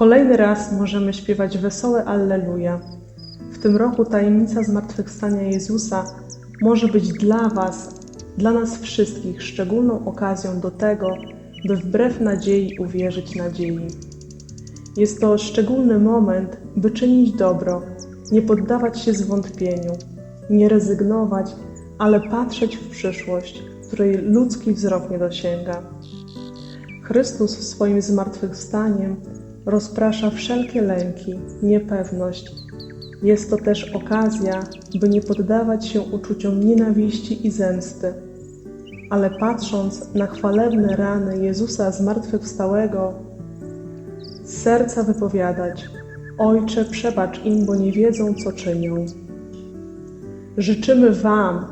Kolejny raz możemy śpiewać wesołe Alleluja. W tym roku tajemnica zmartwychwstania Jezusa może być dla Was, dla nas wszystkich szczególną okazją do tego, by wbrew nadziei uwierzyć nadziei. Jest to szczególny moment, by czynić dobro, nie poddawać się zwątpieniu, nie rezygnować, ale patrzeć w przyszłość, której ludzki wzrok nie dosięga. Chrystus w swoim zmartwychwstaniem rozprasza wszelkie lęki, niepewność. Jest to też okazja, by nie poddawać się uczuciom nienawiści i zemsty, ale patrząc na chwalebne rany Jezusa zmartwychwstałego, z serca wypowiadać: Ojcze, przebacz im, bo nie wiedzą, co czynią. Życzymy Wam,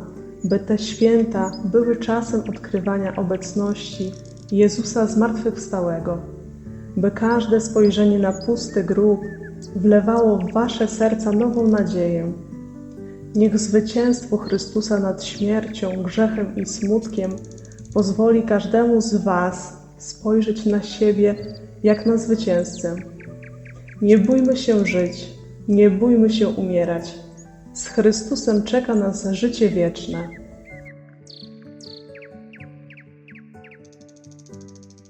by te święta były czasem odkrywania obecności Jezusa zmartwychwstałego, by każde spojrzenie na pusty grób wlewało w Wasze serca nową nadzieję. Niech zwycięstwo Chrystusa nad śmiercią, grzechem i smutkiem pozwoli każdemu z Was spojrzeć na siebie jak na zwycięzcę. Nie bójmy się żyć, nie bójmy się umierać. Z Chrystusem czeka nas życie wieczne.